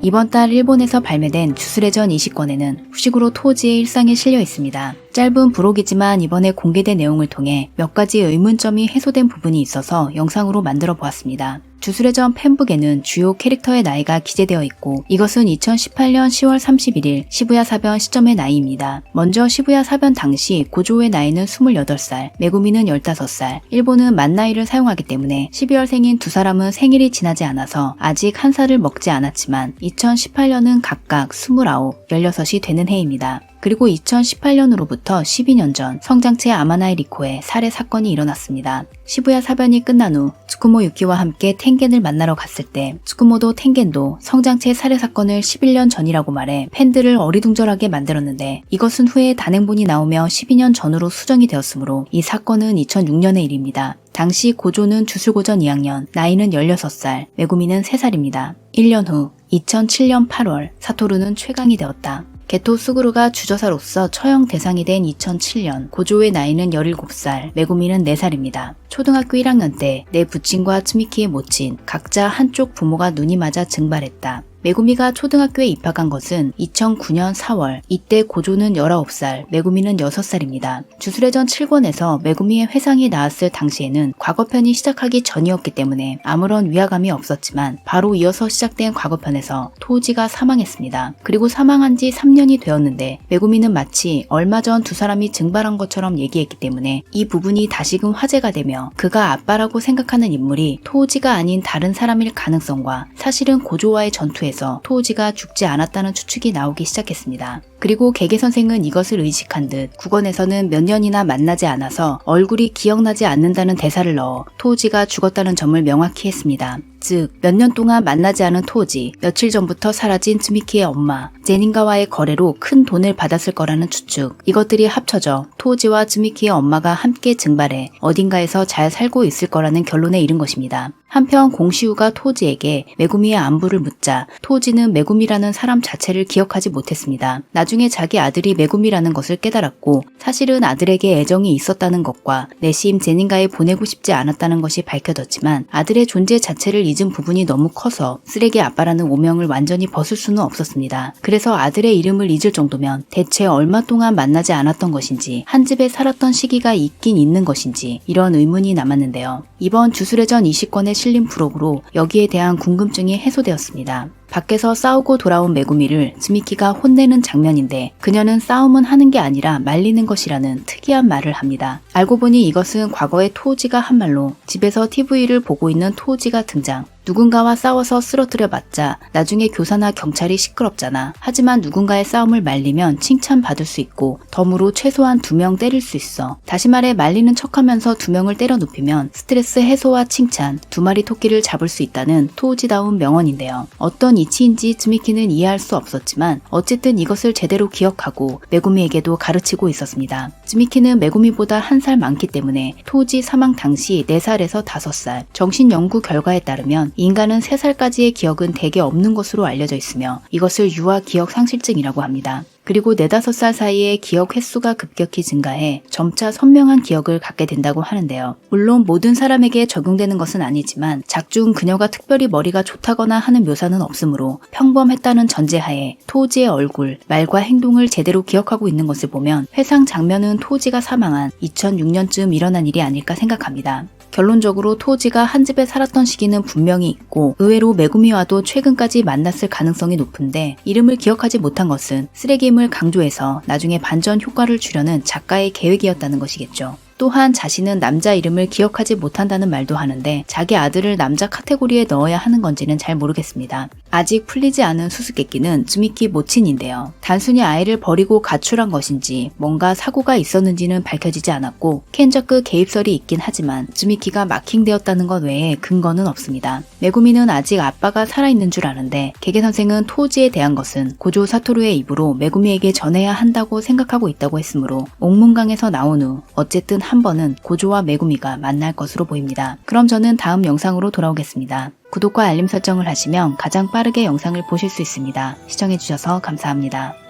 이번 달 일본에서 발매된 주술회전 20권에는 후식으로 토지의 일상이 실려 있습니다. 짧은 부록이지만 이번에 공개된 내용을 통해 몇 가지 의문점이 해소된 부분이 있어서 영상으로 만들어 보았습니다. 주술회전 팬북에는 주요 캐릭터의 나이가 기재되어 있고 이것은 2018년 10월 31일 시부야 사변 시점의 나이입니다. 먼저 시부야 사변 당시 고조의 나이는 28살, 메구미는 15살, 일본은 만 나이를 사용하기 때문에 12월 생인 두 사람은 생일이 지나지 않아서 아직 한 살을 먹지 않았지만 2018년은 각각 29, 16이 되는 해입니다. 그리고 2018년으로부터 12년 전 성장체 아마나이 리코의 살해 사건이 일어났습니다. 시부야 사변이 끝난 후 츠쿠모 유키와 함께 텐겐을 만나러 갔을 때 츠쿠모도 텐겐도 성장체 살해 사건을 11년 전이라고 말해 팬들을 어리둥절하게 만들었는데 이것은 후에 단행본이 나오며 12년 전으로 수정이 되었으므로 이 사건은 2006년의 일입니다. 당시 고조는 주술고전 2학년, 나이는 16살, 메구미는 3살입니다. 1년 후 2007년 8월 사토루는 최강이 되었다. 게토 스구루가 주저사로서 처형 대상이 된 2007년 고조의 나이는 17살, 메구미는 4살입니다. 초등학교 1학년 때 내 부친과 츠미키의 모친 각자 한쪽 부모가 눈이 맞아 증발했다. 메구미가 초등학교에 입학한 것은 2009년 4월, 이때 고조는 19살, 메구미는 6살입니다. 주술회전 7권에서 메구미의 회상이 나왔을 당시에는 과거편이 시작하기 전이었기 때문에 아무런 위화감이 없었지만 바로 이어서 시작된 과거편에서 토지가 사망했습니다. 그리고 사망한 지 3년이 되었는데 메구미는 마치 얼마 전 두 사람이 증발한 것처럼 얘기했기 때문에 이 부분이 다시금 화제가 되며 그가 아빠라고 생각하는 인물이 토지가 아닌 다른 사람일 가능성과 사실은 고조와의 전투에 에서 토우지가 죽지 않았다는 추측이 나오기 시작했습니다. 그리고 개개 선생은 이것을 의식한 듯 국원에서는 몇 년이나 만나지 않아서 얼굴이 기억나지 않는다는 대사를 넣어 토우지가 죽었다는 점을 명확히 했습니다. 즉, 몇 년 동안 만나지 않은 토지, 며칠 전부터 사라진 츠미키의 엄마, 제닌가와의 거래로 큰 돈을 받았을 거라는 추측, 이것들이 합쳐져 토지와 츠미키의 엄마가 함께 증발해 어딘가에서 잘 살고 있을 거라는 결론에 이른 것입니다. 한편 공시우가 토지에게 메구미의 안부를 묻자 토지는 메구미라는 사람 자체를 기억하지 못했습니다. 나중에 자기 아들이 메구미라는 것을 깨달았고 사실은 아들에게 애정이 있었다는 것과 내심 제닌가에 보내고 싶지 않았다는 것이 밝혀졌지만 아들의 존재 자체를 잊은 부분이 너무 커서 쓰레기 아빠라는 오명을 완전히 벗을 수는 없었습니다. 그래서 아들의 이름을 잊을 정도면 대체 얼마 동안 만나지 않았던 것인지 한 집에 살았던 시기가 있긴 있는 것인지 이런 의문이 남았는데요. 이번 주술회전 20권의 실린 부록으로 여기에 대한 궁금증이 해소되었습니다. 밖에서 싸우고 돌아온 메구미를 즈미키가 혼내는 장면인데 그녀는 싸움은 하는 게 아니라 말리는 것이라는 특이한 말을 합니다. 알고 보니 이것은 과거의 토우지가 한 말로 집에서 TV를 보고 있는 토우지가 등장. 누군가와 싸워서 쓰러뜨려 봤자 나중에 교사나 경찰이 시끄럽잖아. 하지만 누군가의 싸움을 말리면 칭찬받을 수 있고 덤으로 최소한 두 명 때릴 수 있어. 다시 말해 말리는 척하면서 두 명을 때려 눕히면 스트레스 해소와 칭찬, 두 마리 토끼를 잡을 수 있다는 토우지다운 명언인데요. 어떤 이치인지 즈미키는 이해할 수 없었지만 어쨌든 이것을 제대로 기억하고 메구미에게도 가르치고 있었습니다. 즈미키는 메구미보다 한 살 많기 때문에 토우지 사망 당시 4살에서 5살, 정신 연구 결과에 따르면 인간은 3살까지의 기억은 대개 없는 것으로 알려져 있으며 이것을 유아 기억 상실증이라고 합니다. 그리고 4, 5살 사이에 기억 횟수가 급격히 증가해 점차 선명한 기억을 갖게 된다고 하는데요. 물론 모든 사람에게 적용되는 것은 아니지만 작중 그녀가 특별히 머리가 좋다거나 하는 묘사는 없으므로 평범했다는 전제하에 토지의 얼굴, 말과 행동을 제대로 기억하고 있는 것을 보면 회상 장면은 토지가 사망한 2006년쯤 일어난 일이 아닐까 생각합니다. 결론적으로 토지가 한 집에 살았던 시기는 분명히 있고 의외로 메구미와도 최근까지 만났을 가능성이 높은데 이름을 기억하지 못한 것은 쓰레기임을 강조해서 나중에 반전 효과를 주려는 작가의 계획이었다는 것이겠죠. 또한 자신은 남자 이름을 기억하지 못한다는 말도 하는데 자기 아들을 남자 카테고리에 넣어야 하는 건지는 잘 모르겠습니다. 아직 풀리지 않은 수수께끼는 즈미키 모친인데요. 단순히 아이를 버리고 가출한 것인지 뭔가 사고가 있었는지는 밝혀지지 않았고 켄저크 개입설이 있긴 하지만 즈미키가 마킹되었다는 것 외에 근거는 없습니다. 메구미는 아직 아빠가 살아있는 줄 아는데 개개 선생은 토지에 대한 것은 고조 사토루의 입으로 메구미에게 전해야 한다고 생각하고 있다고 했으므로 옥문강에서 나온 후 어쨌든 한 번은 고조와 메구미가 만날 것으로 보입니다. 그럼 저는 다음 영상으로 돌아오겠습니다. 구독과 알림 설정을 하시면 가장 빠르게 영상을 보실 수 있습니다. 시청해주셔서 감사합니다.